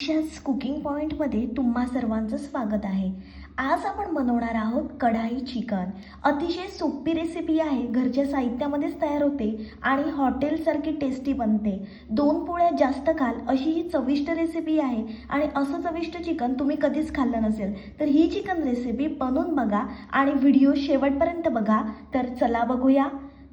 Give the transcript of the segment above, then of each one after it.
डिशाज cooking पॉईंटमध्ये तुम्हा सर्वांचं स्वागत आहे. आज आपण बनवणार आहोत कढाई चिकन. अतिशय सोपी रेसिपी आहे. घरच्या साहित्यामध्येच तयार होते आणि हॉटेलसारखी टेस्टी बनते. दोन पोळ्या जास्त खाल अशी ही चविष्ट रेसिपी आहे आणि असं चविष्ट चिकन तुम्ही कधीच खाल्लं नसेल तर ही चिकन रेसिपी बनवून बघा आणि व्हिडिओ शेवटपर्यंत बघा. तर चला बघूया.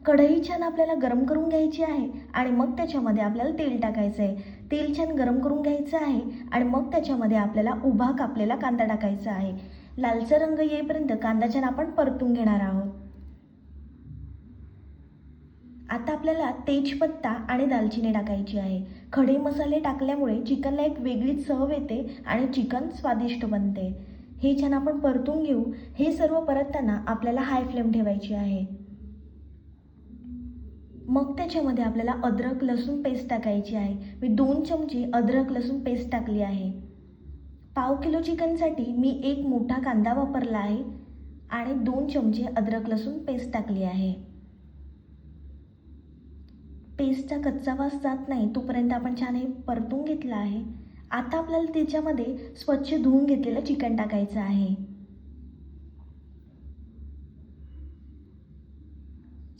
कढई छान आपल्याला गरम करून घ्यायची आहे आणि मग त्याच्यामध्ये आपल्याला तेल टाकायचं आहे तेल छान गरम करून घ्यायचं आहे आणि मग त्याच्यामध्ये आपल्याला उभा कापलेला कांदा टाकायचा आहे. लालसर रंग येईपर्यंत कांदा छान आपण परतून घेणार आहोत. आता आपल्याला तेजपत्ता आणि दालचिनी टाकायची आहे. खडे मसाले टाकल्यामुळे चिकनला एक वेगळीच चव येते आणि चिकन स्वादिष्ट बनते. हे छान आपण परतून घेऊ. हे सर्व परतताना आपल्याला हाय फ्लेम ठेवायची आहे. मग त्याच्यामध्ये आपल्याला अद्रक लसूण पेस्ट टाकायची आहे. मी दोन चमचे अद्रक लसूण पेस्ट टाकली आहे. पाव किलो चिकनसाठी मी एक मोठा कांदा वापरला आहे आणि दोन चमचे अद्रक लसूण पेस्ट टाकली आहे. पेस्टचा कच्चा वास जात नाही तोपर्यंत आपण छान हे परतून घेतलं आहे. आता आपल्याला त्याच्यामध्ये स्वच्छ धुवून घेतलेलं चिकन टाकायचं आहे.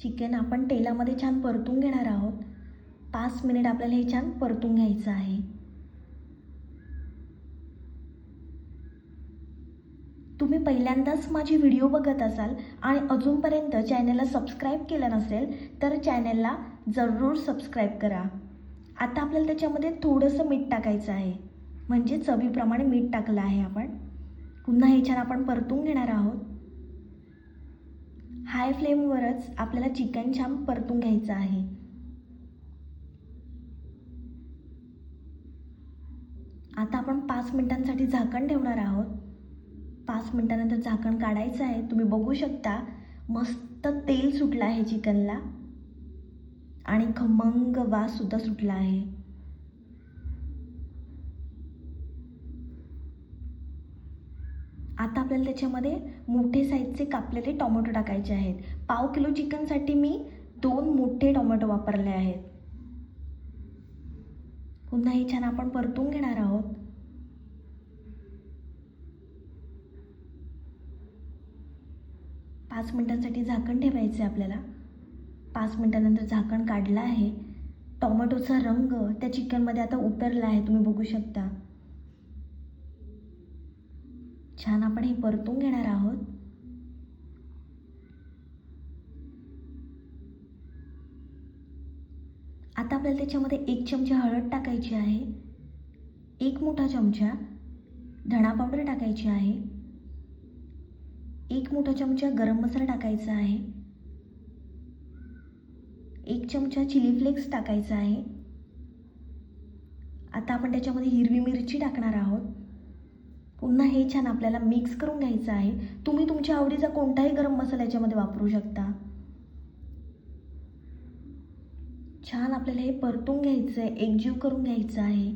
चिकन आपण तेलामध्ये छान परतून घेणार आहोत. पाच मिनिट आपल्याला हे छान परतून घ्यायचं आहे. तुम्ही पहिल्यांदाच माझी व्हिडिओ बघत असाल आणि अजूनपर्यंत चॅनलला सबस्क्राईब केलं नसेल तर चॅनलला जरूर सबस्क्राईब करा. आता आपल्याला त्याच्यामध्ये थोडंसं मीठ टाकायचं आहे. म्हणजे चवीप्रमाणे मीठ टाकलं आहे आपण. पुन्हा हे छान आपण परतून घेणार आहोत. हाय फ्लेमवरच आपल्याला चिकन छान परतून घ्यायचं आहे. आता आपण पाच मिनटांसाठी झाकण ठेवणार आहोत. पाच मिनटानंतर झाकण काढायचं आहे. तुम्ही बघू शकता मस्त तेल सुटलं आहे चिकनला. आणि खमंग वास सुद्धा सुटला आहे. आता आपल्याला त्याच्यामध्ये मोठे साईजचे कापलेले टोमॅटो टाकायचे आहेत. पाव किलो चिकनसाठी मी दोन मोठे टोमॅटो वापरले आहेत. पुन्हा हे छान आपण परतून घेणार आहोत. पाच मिनिटांसाठी झाकण ठेवायचं आहे आपल्याला. पाच मिनिटानंतर झाकण काढलं आहे. टोमॅटोचा रंग त्या चिकनमध्ये आता उतरला आहे तुम्ही बघू शकता. छान आपण हे परतून घेणार आहोत. आता आपल्याला त्याच्यामध्ये एक चमचा हळद टाकायची आहे. एक मोठा चमचा धणा पावडर टाकायची आहे. एक मोठा चमचा गरम मसाला टाकायचा आहे. एक चमचा चिली फ्लेक्स टाकायचा आहे. आता आपण त्याच्यामध्ये हिरवी मिरची टाकणार आहोत. पुन्हा हे छान आपल्याला मिक्स करून घ्यायचं आहे. तुम्ही तुमच्या आवडीचा कोणताही गरम मसाला याच्यामध्ये वापरू शकता. छान आपल्याला हे परतून घ्यायचं आहे एकजीव करून घ्यायचं आहे.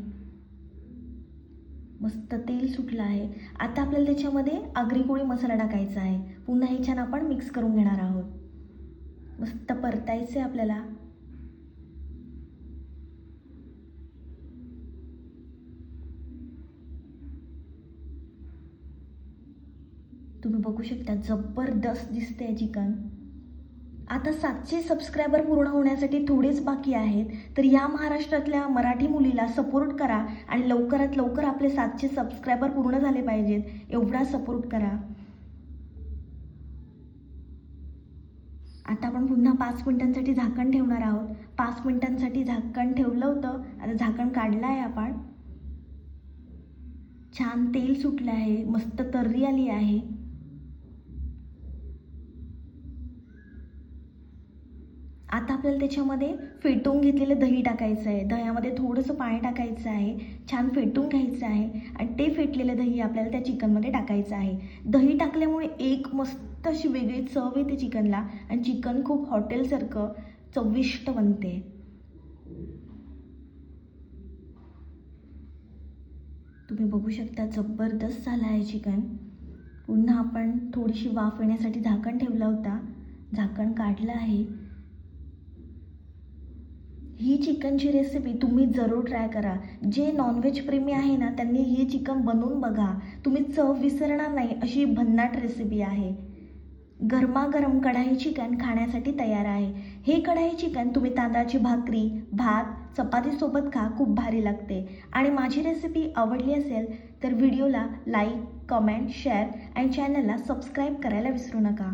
मस्त तेल सुटलं आहे. आता आपल्याला त्याच्यामध्ये आगरी कोळी मसाला टाकायचा आहे. पुन्हा हे छान आपण मिक्स करून घेणार आहोत. मस्त परतायचं आहे आपल्याला. तुम्ही बघू शकता जबरदस्त दिसते चिकन आता सातशे सबस्क्रायबर पूर्ण होण्यासाठी थोडेच बाकी आहेत तर या महाराष्ट्रातल्या मराठी मुलीला सपोर्ट करा आणि लवकरात लवकर आपले सातशे सबस्क्रायबर पूर्ण झाले पाहिजेत एवढा सपोर्ट करा. आता आपण पुन्हा पाच मिनिटांसाठी झाकण ठेवणार आहोत. पाच मिनिटांसाठी झाकण ठेवलं होतं आता झाकण काढलं आहे आपण. छान तेल सुटलं आहे मस्त तर्री आली आहे. आता आपल्याला त्याच्यामध्ये फेटून घेतलेलं दही टाकायचं आहे. दह्यामध्ये थोडंसं पाणी टाकायचं आहे. छान फेटून घ्यायचं आहे. आणि ते फेटलेलं दही आपल्याला त्या चिकनमध्ये टाकायचं आहे. दही टाकल्यामुळे एक मस्त अशी वेगळी चव येते चिकनला. आणि चिकन खूप हॉटेलसारखं चविष्ट बनते. तुम्ही बघू शकता जबरदस्त झालं आहे चिकन. पुन्हा आपण थोडीशी वाफ येण्यासाठी झाकण ठेवला होता. झाकण काढलं आहे. ही चिकनची रेसिपी तुम्ही जरूर ट्राय करा. जे नॉनव्हेज प्रेमी आहे ना त्यांनी ही चिकन बनवून बघा. तुम्ही चव विसरणार नाही अशी भन्नाट रेसिपी आहे. गरमागरम कढाई चिकन खाण्यासाठी तयार आहे. हे कढाई चिकन तुम्ही तांदळाची भाकरी भात चपातीसोबत खा खूप भारी लागते. आणि माझी रेसिपी आवडली असेल तर व्हिडिओला लाईक कमेंट शेअर आणि चॅनलला सबस्क्राईब करायला विसरू नका.